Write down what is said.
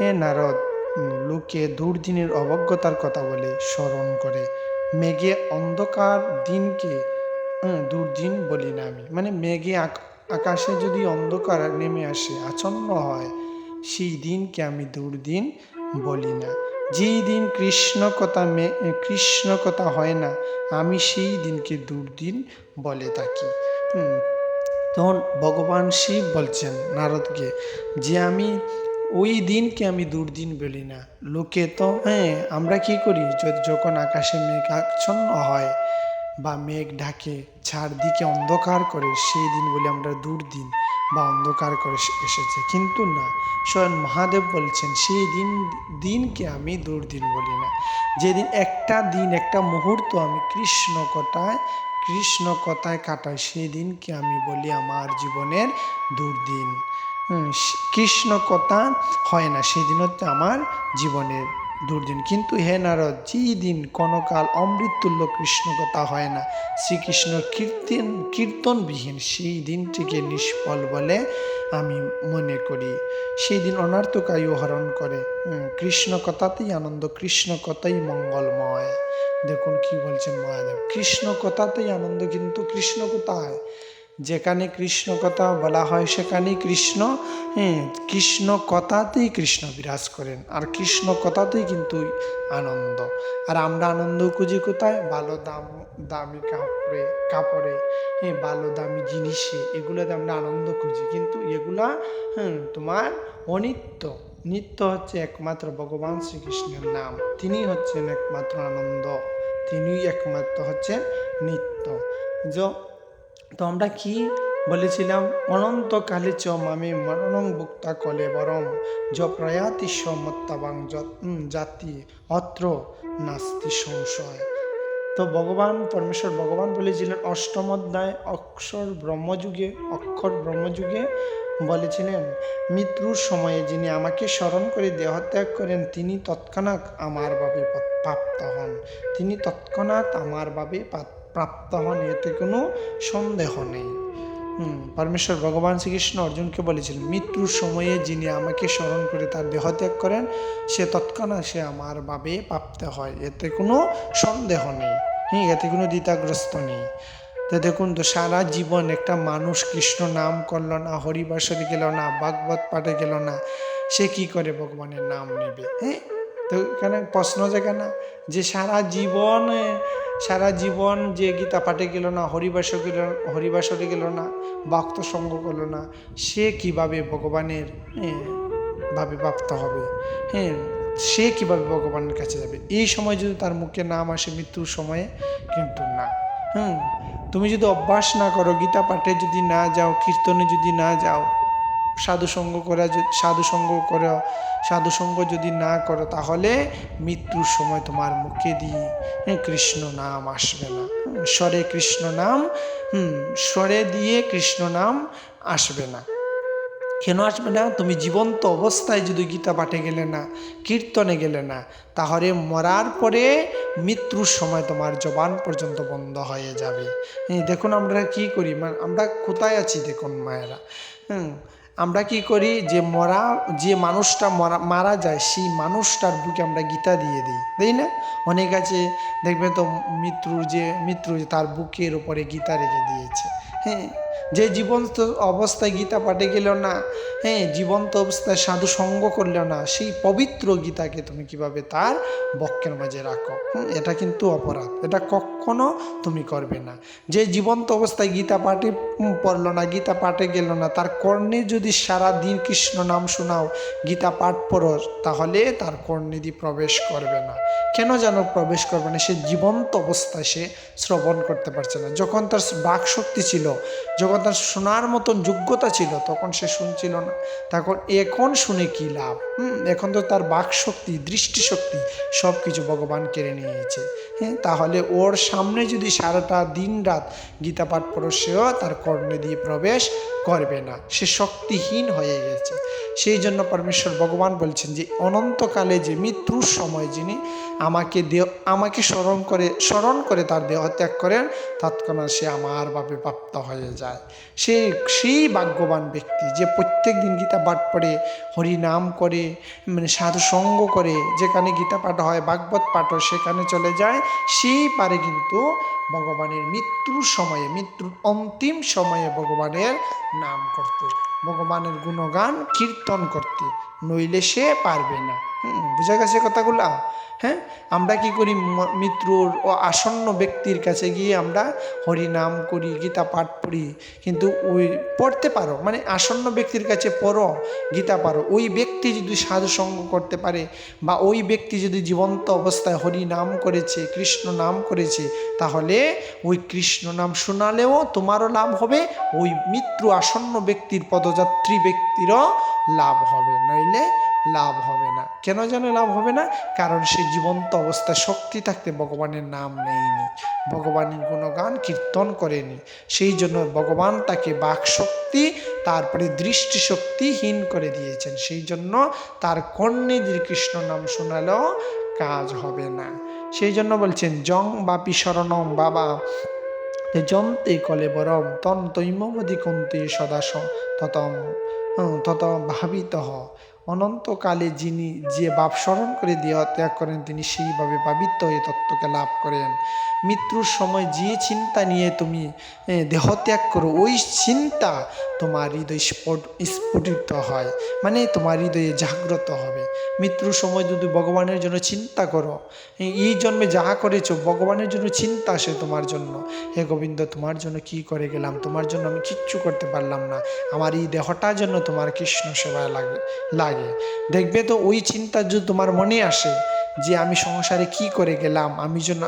হে নারদ লোকে দুর্দিনের অবজ্ঞতার কথা বলে স্মরণ করে। মেঘে অন্ধকার দিনকে দুর্দিন বলি না আমি। মানে মেঘে আকাশে যদি অন্ধকার নেমে আসে, আচ্ছন্ন হয়, সেই দিনকে আমি দুর্দিন বলি না। যেই দিন কৃষ্ণ কথা মে কৃষ্ণ কথা হয় না, আমি সেই দিনকে দুর্দিন বলে থাকি। তখন ভগবান শিব বলছেন, নারদকে, যে আমি ওই দিনকে আমি দুর্দিন বলি না। লোকে তো হ্যাঁ আমরা কি করি? যখন আকাশে মেঘ আচ্ছন্ন হয় বা মেঘ ঢাকে, চারদিকে অন্ধকার করে, সেই দিন বলি আমরা দুর্দিন বা অন্ধকার করে এসেছে। কিন্তু না, স্বয়ং মহাদেব বলছেন, সেই দিন, দিনকে আমি দুর্দিন বলি না। যেদিন একটা দিন, একটা মুহূর্ত আমি কৃষ্ণ কথায় কৃষ্ণ কথায় কাটাই, সেই দিনকে আমি বলি আমার জীবনের দুর্দিন। কৃষ্ণ কথা হয় না। সেই দিন হচ্ছে আমার জীবনের দুর্দিন। কিন্তু হে নারদ দিন কোনকাল অমৃতুল্য কৃষ্ণ কথা হয় না, শ্রীকৃষ্ণ কীর্তন, কীর্তনবিহীন সেই দিনটিকে নিষ্ফল বলে আমি মনে করি। সেই দিন অনার্থকায়ু হরণ করে। কৃষ্ণ কথাতেই আনন্দ, কৃষ্ণ কথাই মঙ্গলময়। দেখুন কি বলছেন মহাদেব। কৃষ্ণ কথাতেই আনন্দ, কিন্তু কৃষ্ণ কোথায়? যেখানে কৃষ্ণ কথা বলা হয় সেখানেই কৃষ্ণ হ্যাঁ কৃষ্ণ কথাতেই কৃষ্ণ বিরাজ করেন। আর কৃষ্ণ কথাতেই কিন্তু আনন্দ। আর আমরা আনন্দ খুঁজি কোথায়? ভালো দাম দামি কাপড়ে কাপড়ে হ্যাঁ ভালো দামি জিনিসে, এগুলোতে আমরা আনন্দ খুঁজি। কিন্তু এগুলা হ্যাঁ তোমার অনিত্য। নিত্য হচ্ছে একমাত্র ভগবান শ্রীকৃষ্ণের নাম। তিনি হচ্ছেন একমাত্র আনন্দ। তিনি একমাত্র হচ্ছেন নিত্য। য তো আমরা কি বলেছিলাম? অনন্তকালে চ মামে মরণং ভুক্তা কলে বরম য প্রয়াতি মত্তাবাং জাতি অত্র নাস্তি সংশয়। তো ভগবান, পরমেশ্বর ভগবান বলেছিলেন অষ্টম অধ্যায় অক্ষর ব্রহ্মযুগে অক্ষর ব্রহ্মযুগে বলেছিলেন, মৃত্যুর সময়ে যিনি আমাকে স্মরণ করে দেহত্যাগ করেন, তিনি তৎক্ষণাৎ আমার প- প্রাপ্ত হন। তিনি তৎক্ষণাৎ আমার পা- প্রাপ্ত হন, এতে কোনো সন্দেহ নেই। পরমেশ্বর ভগবান শ্রীকৃষ্ণ অর্জুনকে বলেছিলেন, মৃত্যুর সময়ে যিনি আমাকে স্মরণ করে তার দেহত্যাগ করেন, সে তৎক্ষণাৎ সে আমার ভাবে প্রাপ্ত হয়। এতে কোনো সন্দেহ নেই। হ্যাঁ এতে কোনো দ্বিতাগ্রস্ত নেই। তো দেখুন তো, সারা জীবন একটা মানুষ কৃষ্ণ নাম করল না, হরিবাসরে গেল না, ভাগবত পাঠে গেল না, সে কি করে ভগবানের নাম নেবে? হ্যাঁ? তো এখানে প্রশ্ন জায়গা না যে সারা জীবন সারা জীবন যে গীতা পাঠে গেল না, হরিবাস গেল, হরিবাসরে গেল না, ভক্ত সঙ্গ করল না, সে কীভাবে ভগবানের ভাবে প্রাপ্ত হবে? হ্যাঁ সে কীভাবে ভগবানের কাছে যাবে? এই সময় যদি তার মুখে নাম আসে, মৃত্যুর সময়ে কিন্তু না। হুম, তুমি যদি অভ্যাস না করো, গীতা পাঠে যদি না যাও, কীর্তনে যদি না যাও সাধুসঙ্গ করা সাধুসঙ্গ করো সাধুসঙ্গ যদি না করো তাহলে মৃত্যুর সময় তোমার মুখে দিয়ে হ্যাঁ, কৃষ্ণ নাম আসবে না। স্বরে কৃষ্ণ নাম হুম স্বরে দিয়ে কৃষ্ণ নাম আসবে না। কেন আসবে না? তুমি জীবন্ত অবস্থায় যদি গীতা পাঠে গেলে না কীর্তনে গেলে না তাহলে মরার পরে মৃত্যুর সময় তোমার জবান পর্যন্ত বন্ধ হয়ে যাবে। দেখুন আমরা কি করি আমরা কোথায় আছি দেখুন মায়েরা। হুম আমরা কি করি? যে মরা, যে মানুষটা মরা, মারা যায়, সেই মানুষটার বুকে আমরা গীতা দিয়ে দিই। তাই না? অনেক আছে, দেখবেন তো মৃত্যুর যে মৃত্যু তার বুকের ওপরে গীতা রেখে দিয়েছে। হ্যাঁ? যে জীবন্ত অবস্থায় গীতা পাঠে গেল না হ্যাঁ জীবন্ত অবস্থায় সাধু সঙ্গ করলে না, সেই পবিত্র গীতাকে তুমি কীভাবে তার বক্ষের মাঝে রাখো? এটা কিন্তু অপরাধ। এটা কখনো তুমি করবে না। যে জীবন্ত অবস্থায় গীতা পাঠে পড়ল না, গীতা পাঠে গেল না, তার কর্ণে যদি সারা দিন কৃষ্ণ নাম শোনাও, গীতা পাঠ পড়ো, তাহলে তার কর্ণে দিয়ে প্রবেশ করবে না। কেন যেন প্রবেশ করবে না? সে জীবন্ত অবস্থায় সে শ্রবণ করতে পারছে না। যখন তার বাক শক্তি ছিল, যখন তার শোনার মতন যোগ্যতা ছিল তখন সে শুনছিল না। তখন এখন শুনে কি লাভ? এখন তো তার বাক শক্তি দৃষ্টিশক্তি সব কিছু ভগবান কেড়ে নিয়েছে। হ্যাঁ তাহলে ওর সামনে যদি সারাটা দিন রাত গীতা পাঠ পড়ো সেও তার কর্ণে দিয়ে প্রবেশ করবে না। সে শক্তিহীন হয়ে গেছে। সেই জন্য পরমেশ্বর ভগবান বলছেন যে, অনন্তকালে যে মৃত্যুর সময় যিনি আমাকে দেহ, আমাকে স্মরণ করে স্মরণ করে তার দেহ ত্যাগ করেন, তৎক্ষণাৎ সে আমার ভাবে প্রাপ্ত হয়ে যায়। সে সেই ভাগ্যবান ব্যক্তি যে প্রত্যেক দিন গীতা পাঠ পড়ে হরি নাম করে মানে সাধু সঙ্গ করে যেখানে গীতা পাঠ হয়, ভাগবত পাঠ হয়, সেখানে চলে যায়। সেই পারে কিন্তু ভগবানের মৃত্যুর সময়ে, মৃত্যুর অন্তিম সময়ে ভগবানের নাম করতে, ভগবানের গুণগান কীর্তন করতে। নইলে সে পারবে না। হুম, বুঝা গেছে কথাগুলা? হ্যাঁ? আমরা কি করি? ম- মৃত্যুর ও আসন্ন ব্যক্তির কাছে গিয়ে আমরা হরি নাম করি, গীতা পাঠ পড়ি। কিন্তু ওই পড়তে পারো মানে আসন্ন ব্যক্তির কাছে পড়ো, গীতা পারো। ওই ব্যক্তি যদি সাধু সঙ্গ করতে পারে বা ওই ব্যক্তি যদি জীবন্ত অবস্থায় হরি নাম করেছে, কৃষ্ণ নাম করেছে, তাহলে ওই কৃষ্ণ নাম শোনালেও তোমারও লাভ হবে, ওই মৃত্যু আসন্ন ব্যক্তির পদযাত্রী ব্যক্তিরও লাভ হবে। নইলে লাভ হবে না। কেন যেন লাভ হবে না? কারণ সে জীবন্ত অবস্থায় শক্তি থাকতে ভগবানের নাম নেয়নি। ভগবানের কোনো গান কীর্তন করেনি। সেই জন্য ভগবান তাকে বাক শক্তি তারপরে দৃষ্টিশক্তিহীন করে দিয়েছেন। সেই জন্য তার কর্ণে যদি কৃষ্ণ নাম শোনালেও কাজ হবে না। সেই জন্য বলছেন, জং বাপি শরণম বাবা যন্তে কলে বরম তন তৈমদি কন্তে সদাস ততম তত ভাবিত অনন্তকালে যিনি যে বাপ স্মরণ করে দেহ ত্যাগ করেন, তিনি সেইভাবে পাবিত্য হয়ে তত্ত্বকে লাভ করেন। মৃত্যুর সময় যে চিন্তা নিয়ে তুমি দেহ ত্যাগ করো, ওই চিন্তা তোমার হৃদয় স্ফট, স্ফুটিত হয়। মানে তোমার হৃদয়ে জাগ্রত হবে। মৃত্যুর সময় যদি ভগবানের জন্য চিন্তা করো, এই- জন্মে যা করেছ, ভগবানের জন্য চিন্তা আসে তোমার জন্য। হে গোবিন্দ, তোমার জন্য কি করে গেলাম? তোমার জন্য আমি কিচ্ছু করতে পারলাম না। আমার এই দেহটার জন্য তোমার কৃষ্ণ সেবায় লাগে লাগে। দেখবে তো ওই চিন্তা যদি তোমার মনে আসে, যে আমি সংসারে কি করে গেলাম? আমি জন্য